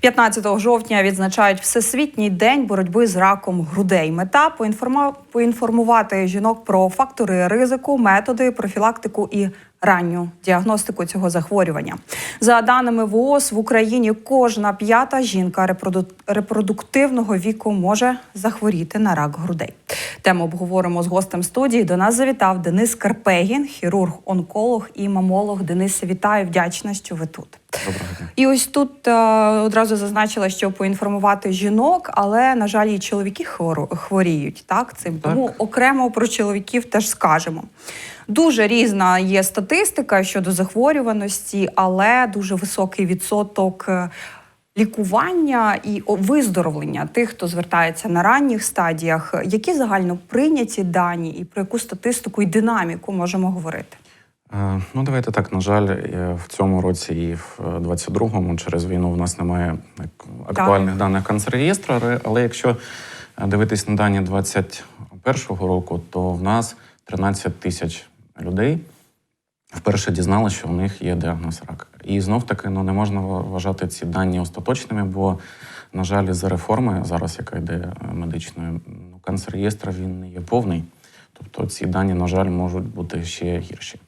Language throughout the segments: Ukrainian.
15 жовтня відзначають Всесвітній день боротьби з раком грудей. Мета поінформувати жінок про фактори ризику, методи, профілактику і ранню діагностику цього захворювання. За даними ВООЗ, в Україні кожна п'ята жінка репроду- репродуктивного віку може захворіти на рак грудей. Тему обговоримо з гостем студії. До нас завітав Денис Карпегін, хірург, онколог і мамолог. Денис, вітаю, вдячна, що ви тут. І ось тут е, одразу зазначила, що поінформувати жінок, але на жаль, і чоловіки хвору- хворіють так цим. Так. Тому окремо про чоловіків теж скажемо. Дуже різна є статистика щодо захворюваності, але дуже високий відсоток. е, Лікування і виздоровлення тих, хто звертається на ранніх стадіях, які загально прийняті дані, і про яку статистику і динаміку можемо говорити? Е, Ну, давайте так. На жаль, е, в цьому році і в е, 22-му через війну в нас немає актуальних даних канцерреєстру, але- якщо е, дивитись на дані 21-го року, то в нас 13 тисяч людей вперше дізналися, що у них є діагноз рак. І знов таки ну, не можна вважати ці дані остаточними, бо, на жаль, за реформи, зараз, яка йде е, медичною, ну, канцер-реєстр він не є повний. Тобто ці дані, на жаль, можуть бути ще гірші.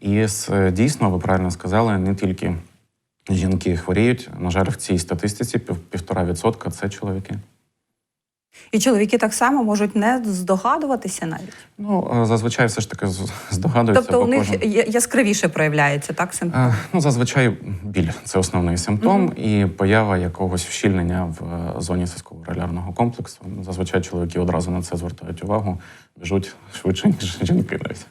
І дійсно, ви правильно сказали, не тільки жінки хворіють. На жаль, в цій статистиці пів- півтора відсотка це чоловіки. І чоловіки так само можуть не здогадуватися навіть. Ну, е, зазвичай все ж таки здогадуються. Тобто у них кожен- яскравіше проявляється так симптом. Е, Ну, зазвичай біль це основний симптом, і поява якогось вщільнення в е, зоні сиськово-релярного комплексу. Зазвичай чоловіки одразу на це звертають увагу, біжуть швидше, ніж жінки навіть.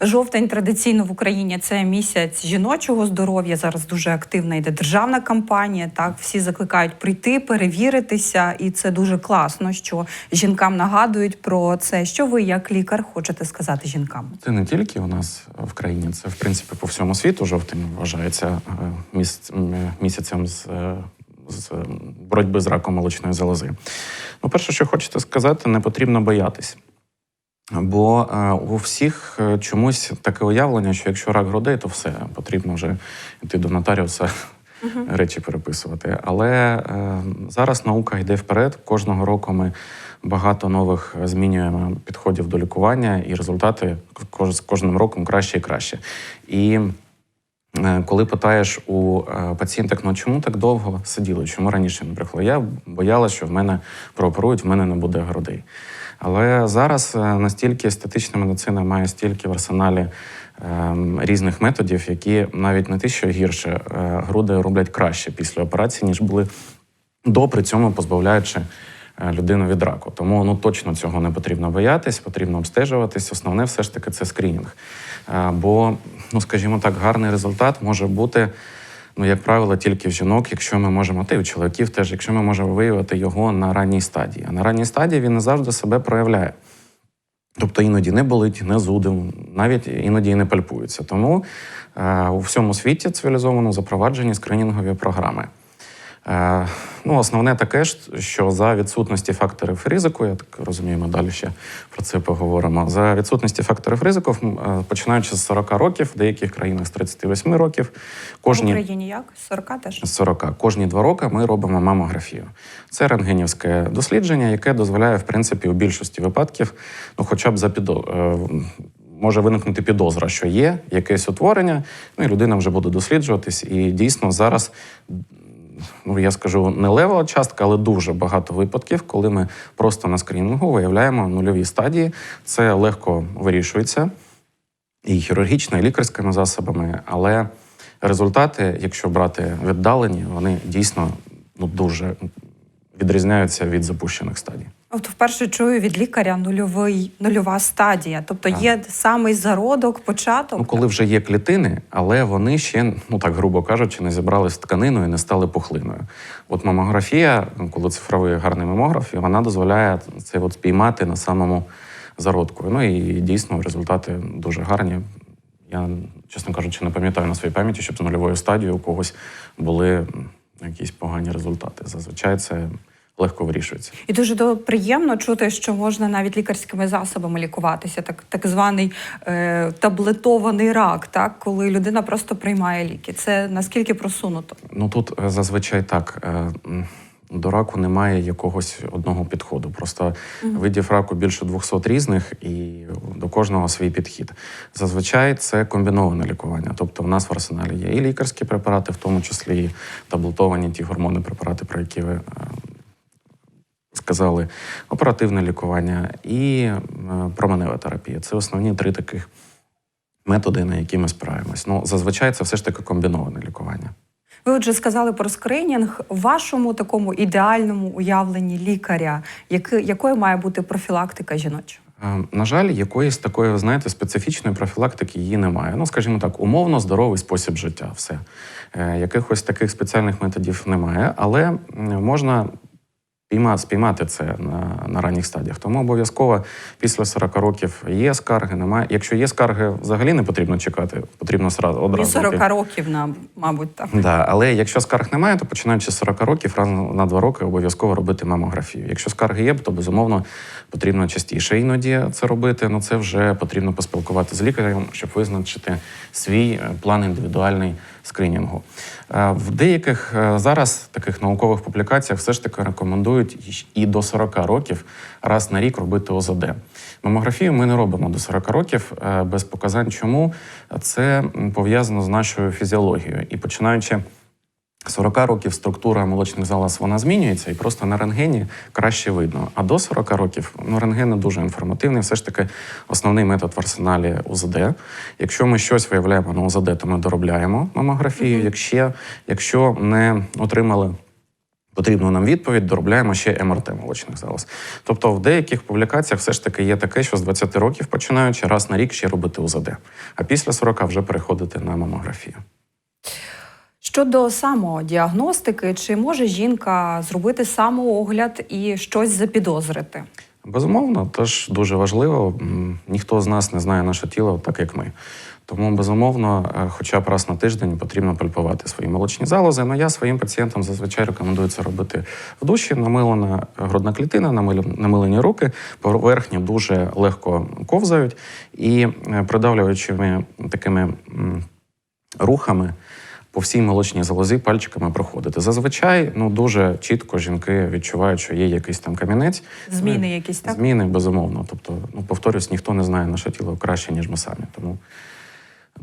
Жовтень традиційно в Україні це місяць жіночого здоров'я. Зараз дуже активна йде державна кампанія. Так всі закликають прийти, перевіритися, і це дуже класно, що жінкам нагадують про це. Що ви, як лікар, хочете сказати жінкам? Це не тільки у нас в країні, це в принципі по всьому світу. Жовтень вважається е, міс- місяцем з, е, з е, боротьби з раком молочної залози. Ну, перше, що хочете сказати, не потрібно боятись. Бо е, у всіх е, чомусь таке уявлення, що якщо рак грудей, то все потрібно вже йти до нотаріуса речі переписувати. Але е, зараз наука йде вперед. Кожного року ми багато нових змінюємо підходів до лікування, і результати з кожним роком краще і краще. І коли питаєш у пацієнток, ну чому так довго сиділи, чому раніше не приходили? Я боялася, що в мене прооперують, в мене не буде грудей. Але зараз е, настільки естетична медицина має стільки в арсеналі ем, різних методів, які навіть не те, що гірше, е, груди роблять краще після операції, ніж були до при цьому позбавляючи е, людину від раку. Тому ну точно цього не потрібно боятись, потрібно обстежуватись. Основне все ж таки це скринінг. Бо, ну скажімо так, гарний результат може бути. Ну, як правило, тільки в жінок, якщо ми можемо, та й у чоловіків теж, якщо ми можемо виявити його на ранній стадії. А на ранній стадії він не завжди себе проявляє. Тобто іноді не болить, не зудив, навіть іноді і не пальпується. Тому е, у всьому світі цивілізовано запроваджені скринінгові програми. Е, ну, основне таке, що за відсутності факторів ризику, я так розумію, ми далі ще про це поговоримо. За відсутності факторів ризику, е, починаючи з 40 років, в деяких країнах з 38 років, В кожні Україні як? 40 теж? з 40. Кожні два роки ми робимо мамографію. Це рентгенівське дослідження, яке дозволяє, в принципі, у більшості випадків, ну, хоча б за підо... е, може виникнути підозра, що є якесь утворення, ну і людина вже буде досліджуватись. І дійсно зараз. Ну, я скажу не лева частка, але дуже багато випадків, коли ми просто на скринінгу виявляємо нульові стадії. Це легко вирішується і хірургічно, і лікарськими засобами. Але результати, якщо брати віддалені, вони дійсно ну, дуже відрізняються від запущених стадій. От вперше чую від лікаря нульовий, нульова стадія. Тобто Так. є самий зародок, початок. Ну, коли вже є клітини, але вони ще, ну так грубо кажучи, не зібрались тканиною і не стали пухлиною. От мамографія, ну, коли цифровий гарний мамограф, вона дозволяє це от спіймати на самому зародку. Ну і дійсно результати дуже гарні. Я, чесно кажучи, не пам'ятаю на своїй пам'яті, щоб з нульовою стадією у когось були якісь погані результати. Зазвичай це легко вирішується. І дуже приємно чути, що можна навіть лікарськими засобами лікуватися, так, так званий е, таблетований рак, так, коли людина просто приймає ліки. Це наскільки просунуто? Ну тут е, зазвичай так. е, До раку немає якогось одного підходу. Просто видів раку більше 200 різних, і до кожного свій підхід. Зазвичай це комбіноване лікування. Тобто, в нас в арсеналі є і лікарські препарати, в тому числі і таблетовані ті гормони препарати, про які ви е, сказали, оперативне лікування і е, променева терапія. Це основні три таких методи, на які ми спираємось. Ну, зазвичай це все ж таки комбіноване лікування. Ви отже сказали про скринінг. В вашому такому ідеальному уявленні лікаря, якою має бути профілактика жіноча? Е, На жаль, якоїсь такої, знаєте, специфічної профілактики її немає. Ну, скажімо так, умовно здоровий спосіб життя. Все. Е, Якихось таких спеціальних методів немає, але можна спійма- спіймати це на, на ранніх стадіях. Тому обов'язково після 40 років є скарги, немає. Якщо є скарги, взагалі не потрібно чекати, потрібно одразу. 40 років, на, мабуть, так. Да, але якщо скарг немає, то починаючи з 40 років, раз на 2 роки обов'язково робити мамографію. Якщо скарги є, то безумовно потрібно частіше іноді це робити. Ну це вже потрібно поспілкувати з лікарем, щоб визначити свій е, план індивідуальний скринінгу. Е, В деяких е, зараз таких наукових публікаціях все ж таки рекомендують і до 40 років раз на рік робити ОЗД. Мамографію ми не робимо до 40 років е, без показань. Чому це пов'язано з нашою фізіологією? І починаючи 40 років структура молочних залоз вона змінюється, і просто на рентгені краще видно. А до 40 років ну, рентген не дуже інформативний. Все ж таки основний метод в арсеналі УЗД. Якщо ми щось виявляємо на УЗД, то ми доробляємо мамографію. Якщо, якщо не отримали потрібну нам відповідь, доробляємо ще МРТ молочних залоз. Тобто в деяких публікаціях все ж таки є таке, що з 20 років починаючи раз на рік ще робити УЗД, а після 40 вже переходити на мамографію. Щодо самодіагностики, чи може жінка зробити самоогляд і щось запідозрити? Безумовно, теж дуже важливо. Ніхто з нас не знає наше тіло так, як ми. Тому, безумовно, е, хоча б раз на тиждень потрібно пальпувати свої молочні залози. Ну я своїм пацієнтам зазвичай рекомендую це робити в душі. Намилена грудна клітина, намилені руки, поверхні дуже легко ковзають і е, придавлюючими такими рухами. По всій молочній залозі пальчиками проходити. Зазвичай ну дуже чітко жінки відчувають, що є якийсь там камінець. Зміни якісь так? Зміни, безумовно. Тобто, ну, повторюсь, ніхто не знає наше тіло краще, ніж ми самі. Тому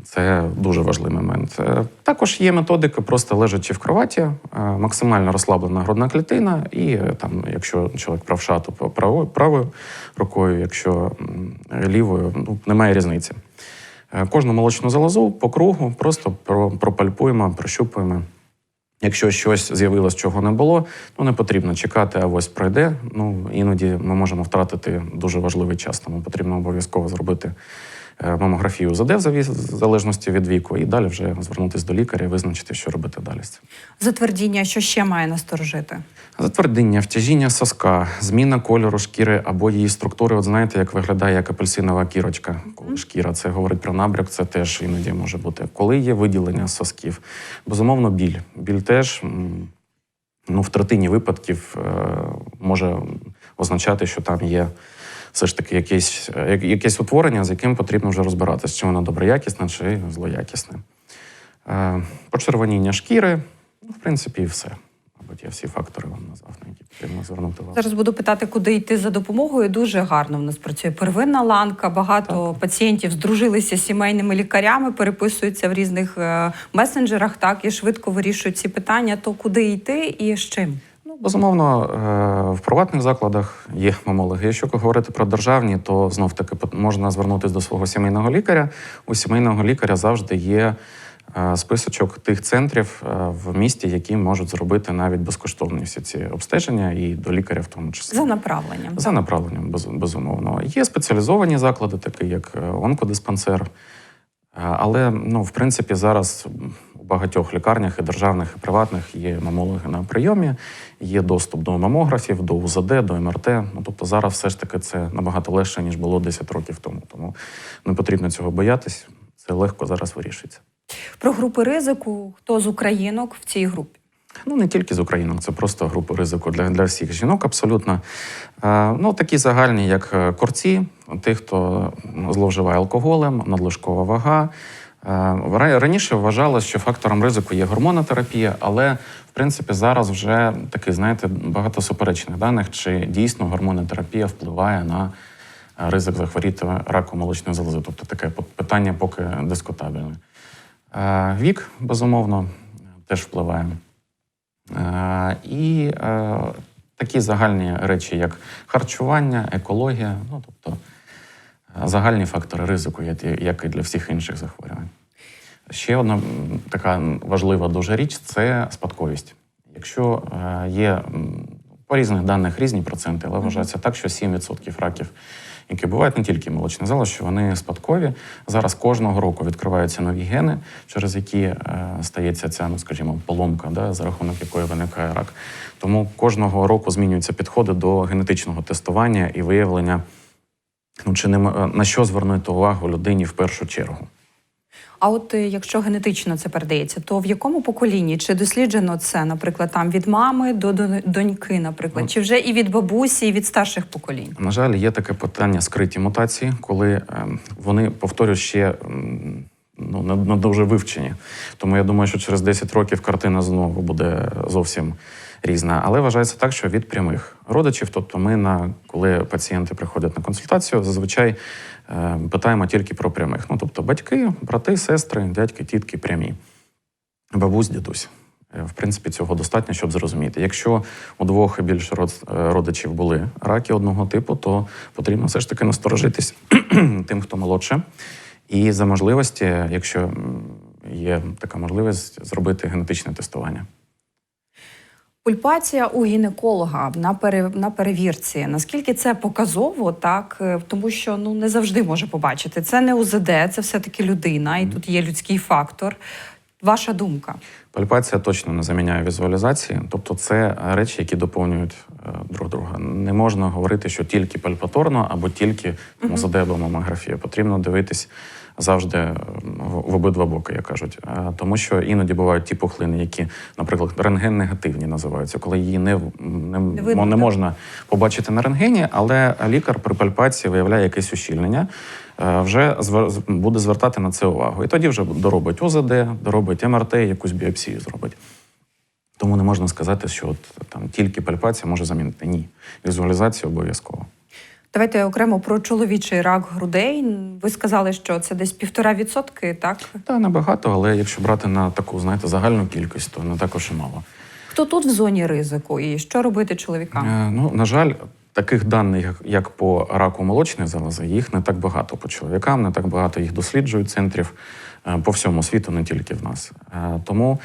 це дуже важливий момент. Е, Також є методика, просто лежачи в кроваті, е, максимально розслаблена грудна клітина, і е, там, якщо чоловік правша, то правою, правою рукою, якщо лівою, ну, немає різниці. Е, Кожну молочну залозу по кругу просто про- пропальпуємо, прощупуємо. Якщо щось з'явилось, чого не було, ну не потрібно чекати, а ось пройде. Ну іноді ми можемо втратити дуже важливий час, тому потрібно обов'язково зробити мамографію ЗД в завіс- в залежності від віку, і далі вже звернутися до лікаря і визначити, що робити далі. Затвердіння, що ще має насторожити? Затвердіння, втяжіння соска, зміна кольору шкіри або її структури. От знаєте, як виглядає як апельсинова кірочка, коли шкіра. Це говорить про набряк, це теж іноді може бути. Коли є виділення сосків, безумовно, біль. Біль теж ну, в третині випадків е, може означати, що там є. Все ж таки, якесь, е, якесь утворення, з яким потрібно вже розбиратися, чи воно доброякісне, чи злоякісне. Е, Почервоніння шкіри, ну, в принципі, і все. Мабуть, я всі фактори вам назвав, на які потрібно звернути увагу. Зараз буду питати, куди йти за допомогою. Дуже гарно в нас працює первинна ланка. Багато пацієнтів здружилися з сімейними лікарями, переписуються в різних е, месенджерах, так і швидко вирішують ці питання. То куди йти і з чим? Безумовно, е, в приватних закладах є мамологи. Якщо говорити про державні, то знов таки можна звернутися до свого сімейного лікаря. У сімейного лікаря завжди є е, списочок тих центрів е, в місті, які можуть зробити навіть безкоштовні всі ці обстеження, і до лікаря в тому числі. За направленням. За направленням, безумовно. Є спеціалізовані заклади, такі як онкодиспансер. Е, Але ну, в принципі, зараз у багатьох лікарнях і державних, і приватних є мамологи на прийомі, є доступ до мамографів, до УЗД, до МРТ. Ну, тобто зараз все ж таки це набагато легше, ніж було 10 років тому. Тому не потрібно цього боятись. Це легко зараз вирішується. Про групи ризику, хто з українок в цій групі? Ну, не тільки з українок, це просто групи ризику для, для всіх жінок абсолютно. Е, ну, такі загальні, як е, корці, ті, хто зловживає алкоголем, надлишкова вага. Е, Раніше вважалось, що фактором ризику є гормонотерапія, але в принципі зараз вже таки, знаєте, багато суперечних даних, чи дійсно гормонотерапія впливає на е, ризик захворіти раком молочної залози. Тобто таке питання поки дискутабельне. Е, Вік, безумовно, теж впливає. Е, І е, такі загальні речі, як харчування, екологія, ну тобто е, загальні фактори ризику, як і- для всіх інших захворювань. Ще одна така важлива дуже річ це спадковість. Якщо є по різних даних різні проценти, але вважається так, що 7% раків, які бувають не тільки молочне зало, що вони спадкові. Зараз кожного року відкриваються нові гени, через які е, стається ця, ну скажімо, поломка, да, за рахунок якої виникає рак. Тому кожного року змінюються підходи до генетичного тестування і виявлення, ну чи не м- на що звернути увагу людині в першу чергу. А от е, якщо генетично це передається, то в якому поколінні чи досліджено це, наприклад, там від мами до доньки, наприклад, чи вже і від бабусі, і від старших поколінь? На жаль, є таке питання скриті мутації, коли ем, вони, повторюю, ще ну, не, не дуже вивчені. Тому я думаю, що через 10 років картина знову буде зовсім різна. Але вважається так, що від прямих родичів, тобто ми, на, коли пацієнти приходять на консультацію, зазвичай е, питаємо тільки про прямих. Ну, тобто батьки, брати, сестри, дядьки, тітки прямі, бабусь, дідусь. Е, В принципі, цього достатньо, щоб зрозуміти. Якщо у двох і більше е, родичів були раки одного типу, то потрібно все ж таки насторожитись тим, хто молодше. І за можливості, якщо є така можливість, зробити генетичне тестування. Пульпація у гінеколога на пере, на перевірці. Наскільки це показово, так Е, тому що ну не завжди може побачити. Це не УЗД, це все таки людина, і тут є людський фактор. Ваша думка? Пальпація точно не заміняє візуалізації, тобто це речі, які доповнюють е, друг друга. Не можна говорити, що тільки пальпаторно або тільки УЗД або мамографія. Потрібно дивитись завжди в обидва боки, як кажуть. Е, Тому що іноді бувають ті пухлини, які, наприклад, рентген-негативні називаються, коли її не, не, не можна побачити на рентгені, але лікар при пальпації виявляє якесь ущільнення, вже буде звертати на це увагу. І тоді вже доробить ОЗД, доробить МРТ, якусь біопсію зробить. Тому не можна сказати, що от, там тільки пальпація може замінити. Ні. Візуалізація обов'язково. Давайте окремо про чоловічий рак грудей. Ви сказали, що це десь півтора відсотки, так? Та небагато, але якщо брати на таку, знаєте, загальну кількість, то не також і мало. Хто тут в зоні ризику і що робити чоловікам? Е, ну, на жаль, таких даних, як, по раку молочної залози, їх не так багато по чоловікам, не так багато їх досліджують центрів е, по всьому світу, не тільки в нас. Е, Тому,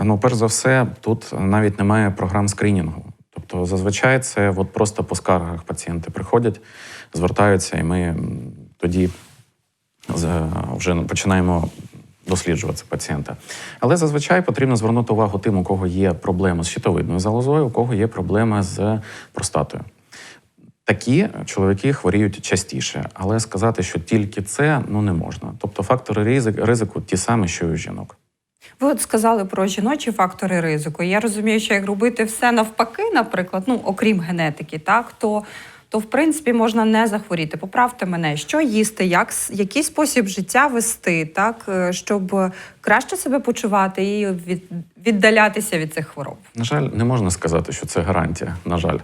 е, ну, перш за все, тут навіть немає програм скринінгу. Тобто, зазвичай це от просто по скаргах пацієнти приходять, звертаються, і ми тоді вже починаємо досліджувати пацієнта. Але зазвичай потрібно звернути увагу тим, у кого є проблеми з щитовидною залозою, у кого є проблеми з простатою. Такі чоловіки хворіють частіше, але сказати, що тільки це ну не можна. Тобто фактори ризик- ризику ті самі, що і у жінок. Ви от сказали про жіночі фактори ризику. Я розумію, що як робити все навпаки, наприклад, ну окрім генетики, так то. То в принципі можна не захворіти. Поправте мене, що їсти, як який спосіб життя вести, так е, щоб краще себе почувати і від, віддалятися від цих хвороб. На жаль, не можна сказати, що це гарантія, на жаль.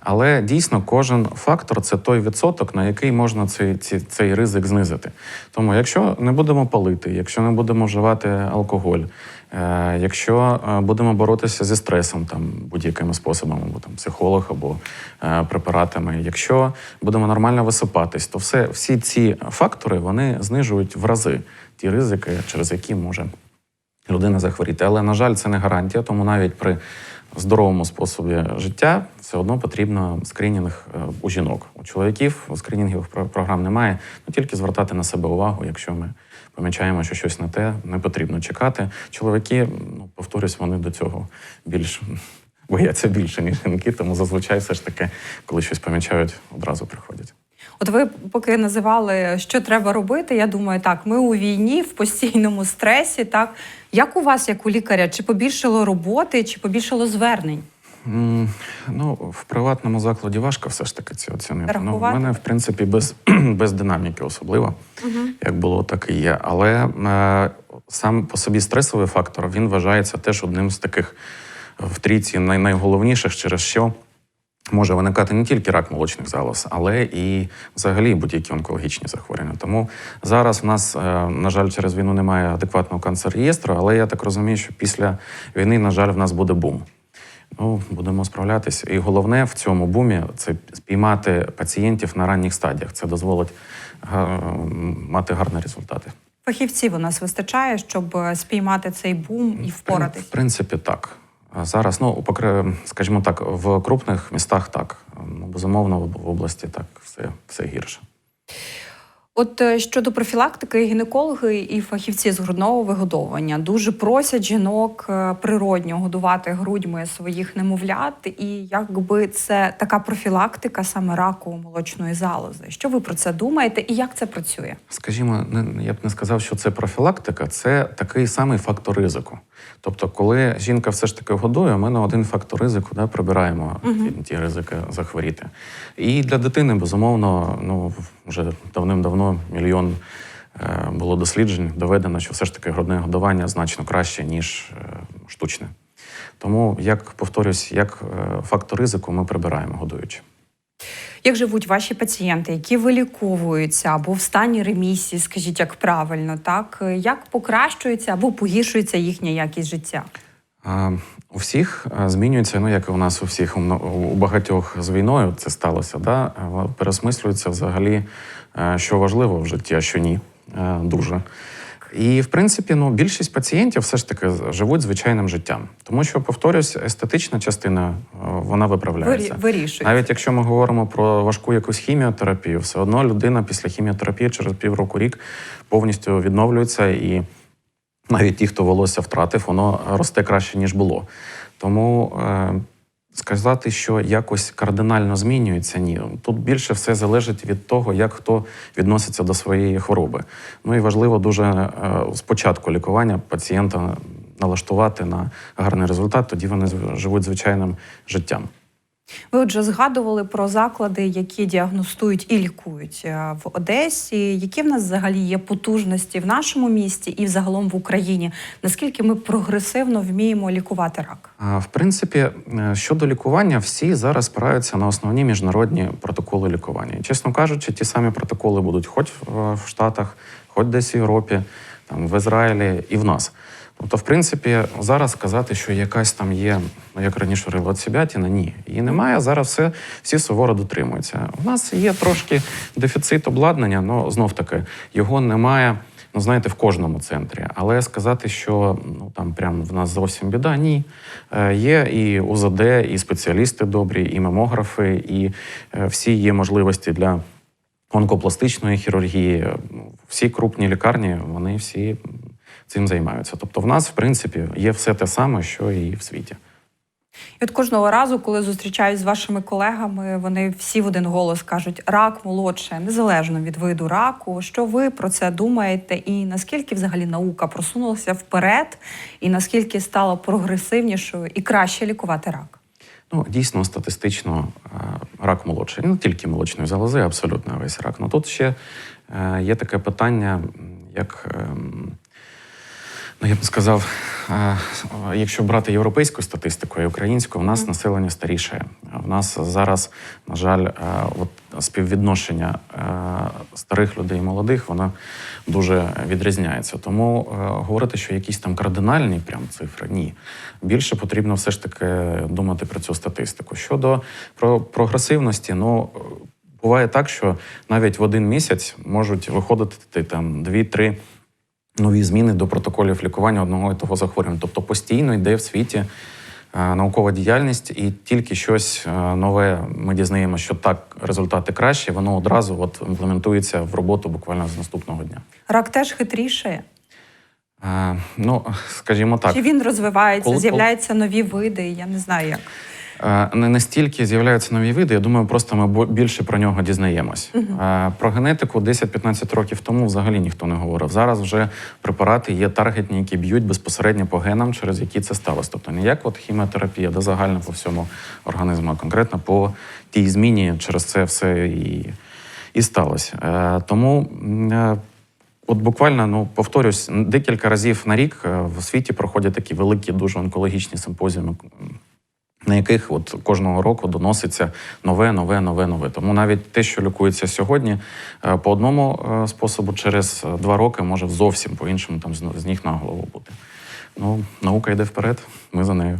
Але дійсно кожен фактор це той відсоток, на який можна цей, ці- цей ризик знизити. Тому, якщо не будемо палити, якщо не будемо вживати алкоголь, е, якщо е, будемо боротися зі стресом там будь-якими способами, або там психолог, або е, препаратами, якщо будемо нормально висипатись, то все, всі ці фактори вони знижують в рази ті ризики, через які може людина захворіти. Але, на жаль, це не гарантія, тому навіть при здоровому способі життя все одно потрібно скринінг е, у жінок. У чоловіків скринінгів програм немає, ну тільки звертати на себе увагу, якщо ми помічаємо, що щось не те, не потрібно чекати. Чоловіки, ну повторюсь, вони до цього більш бояться більше, ніж жінки, тому зазвичай все ж таки, коли щось помічають, одразу приходять. От ви поки називали, що треба робити. Я думаю, так, ми у війні в постійному стресі. Так як у вас, як у лікаря, чи побільшало роботи, чи побільшало звернень? Ну, в приватному закладі важко все ж таки це оцінити. Ну, в мене, в принципі, без, без динаміки особливо, як було, так і є. Але е, сам по собі стресовий фактор він вважається теж одним з таких в трійці най- найголовніших, через що може виникати не тільки рак молочних залоз, але і взагалі будь-які онкологічні захворювання. Тому зараз в нас, е, на жаль, через війну немає адекватного канцер-реєстру, але я так розумію, що після війни, на жаль, в нас буде бум. Ну, будемо справлятися. І головне в цьому бумі це спіймати пацієнтів на ранніх стадіях. Це дозволить га- мати гарні результати. Фахівців у нас вистачає, щоб е, спіймати цей бум і В принципі, так. Зараз, ну, скажімо так, в крупних містах так. Ну, безумовно, в області так все, все гірше. От е, щодо профілактики, гінекологи і фахівці з грудного вигодовування дуже просять жінок е, природньо годувати грудьми своїх немовлят, і якби це така профілактика саме раку молочної залози. Що ви про це думаєте, і як це працює? Скажімо, я б не сказав, що це профілактика, це такий самий фактор ризику. Тобто, коли жінка все ж таки годує, ми на один фактор ризику да, прибираємо ті, ті ризики захворіти. І для дитини, безумовно, ну вже давним-давно мільйон е, було досліджень, доведено, що все ж таки грудне годування значно краще, ніж е, штучне. Тому, як повторюсь, як е, фактор ризику ми прибираємо годуючи. Як живуть ваші пацієнти, які виліковуються або в стані ремісії, скажіть, як правильно, так як покращується або погіршується їхня якість життя? У всіх змінюється, ну як і у нас у всіх, у багатьох з війною це сталося, да? пересмислюється взагалі, е, що важливо в житті, а що ні. Е, Дуже. І, в принципі, ну, більшість пацієнтів все ж таки живуть звичайним життям. Тому що, повторюсь, естетична частина е, вона виправляється. Вирі- вирішується. Навіть якщо ми говоримо про важку якусь хіміотерапію, все одно людина після хіміотерапії через півроку рік повністю відновлюється і навіть ті, хто волосся втратив, воно росте краще, ніж було. Тому е, сказати, що якось кардинально змінюється, ні. Тут більше все залежить від того, як хто відноситься до своєї хвороби. Ну і важливо дуже е, спочатку лікування пацієнта налаштувати на гарний результат, тоді вони живуть звичайним життям. Ви отже згадували про заклади, які діагностують і лікують е, в Одесі. Які в нас взагалі є потужності в нашому місті і взагалом в Україні? Наскільки ми прогресивно вміємо лікувати рак? В принципі, е, щодо лікування, всі зараз спираються на основні міжнародні протоколи лікування. Чесно кажучи, ті самі протоколи будуть хоч в Штатах, хоч десь в Європі, там в Ізраїлі і в нас. Тобто, в принципі, зараз сказати, що якась там є, ну як раніше говорили, отсібятіна, ні. Її немає. Зараз все, всі суворо дотримуються. У нас є трошки дефіцит обладнання, але знов таки його немає. Ну, знаєте, в кожному центрі. Але сказати, що ну там прям в нас зовсім біда, ні. Е, є і УЗД, і спеціалісти добрі, і мемографи, і е, всі є можливості для онкопластичної хірургії. Ну, Всі крупні лікарні, вони всі цим займаються. Тобто, в нас, в принципі, є все те саме, що і в світі. І от кожного разу, коли зустрічаюсь з вашими колегами, вони всі в один голос кажуть: рак молодше, незалежно від виду раку. Що ви про це думаєте? І наскільки взагалі наука просунулася вперед, і наскільки стало прогресивнішою і краще лікувати рак? Ну, дійсно, статистично е, рак молодший. Не тільки молочної залози, абсолютно весь рак. Ну тут ще е, є таке питання, як. Ну, я б сказав, е, якщо брати європейську статистику і українську, в нас населення старіше. В нас зараз, на жаль, е, от співвідношення е, старих людей і молодих, воно дуже відрізняється. Тому говорити, що якісь там кардинальні прям цифри, ні. Більше потрібно все ж таки думати про цю статистику. Щодо про прогресивності, ну. Буває так, що навіть в один місяць можуть виходити там дві-три нові зміни до протоколів лікування одного і того захворювання. Тобто постійно йде в світі е, наукова діяльність, і тільки щось е, нове ми дізнаємося, що так результати кращі, воно одразу от імплементується в роботу буквально з наступного дня. Рак теж хитріше. Е, Ну, скажімо так, Чи він розвивається, Коли- з'являються нові види? Я не знаю як. Е, Не настільки з'являються нові види. Я думаю, просто ми більше про нього дізнаємось. Е, Про генетику 10-15 років тому взагалі ніхто не говорив. Зараз вже препарати є таргетні, які б'ють безпосередньо по генам, через які це сталося. Тобто не як от хіміотерапія, де загально по всьому організму, а конкретно по тій зміні через це все і, і сталося. Е, Тому. От буквально, ну повторюсь, декілька разів на рік в світі проходять такі великі, дуже онкологічні симпозіуми, на яких от кожного року доноситься нове, нове, нове, нове. Тому навіть те, що лікується сьогодні, е, по одному е, способу, через е, два роки може зовсім по-іншому там з ніг на голову бути. Ну, наука йде вперед, ми за нею.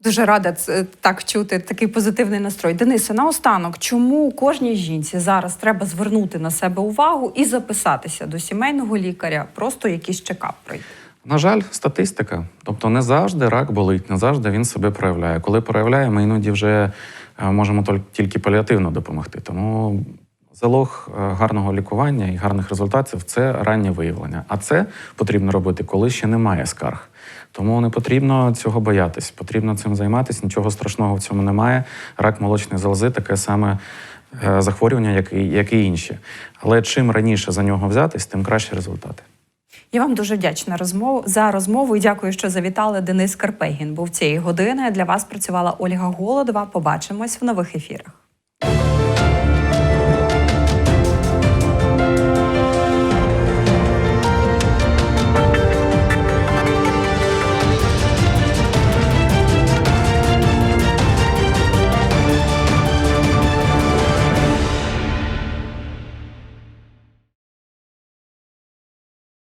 Дуже рада так чути такий позитивний настрой. Денисе, наостанок, чому кожній жінці зараз треба звернути на себе увагу і записатися до сімейного лікаря, просто якийсь чекап пройти? На жаль, статистика. Тобто не завжди рак болить, не завжди він себе проявляє. Коли проявляє, ми іноді вже е, можемо тільки паліативно допомогти. Тому залог е, гарного лікування і гарних результатів це раннє виявлення. А це потрібно робити, коли ще немає скарг. Тому не потрібно цього боятись, потрібно цим займатися. Нічого страшного в цьому немає. Рак молочної залози таке саме е, захворювання, як і, як і інші. Але чим раніше за нього взятись, тим кращі результати. Я вам дуже вдячна розмову за розмову і дякую, що завітали. Денис Карпегін був цієї години. Для вас працювала Ольга Голодова. Побачимось в нових ефірах.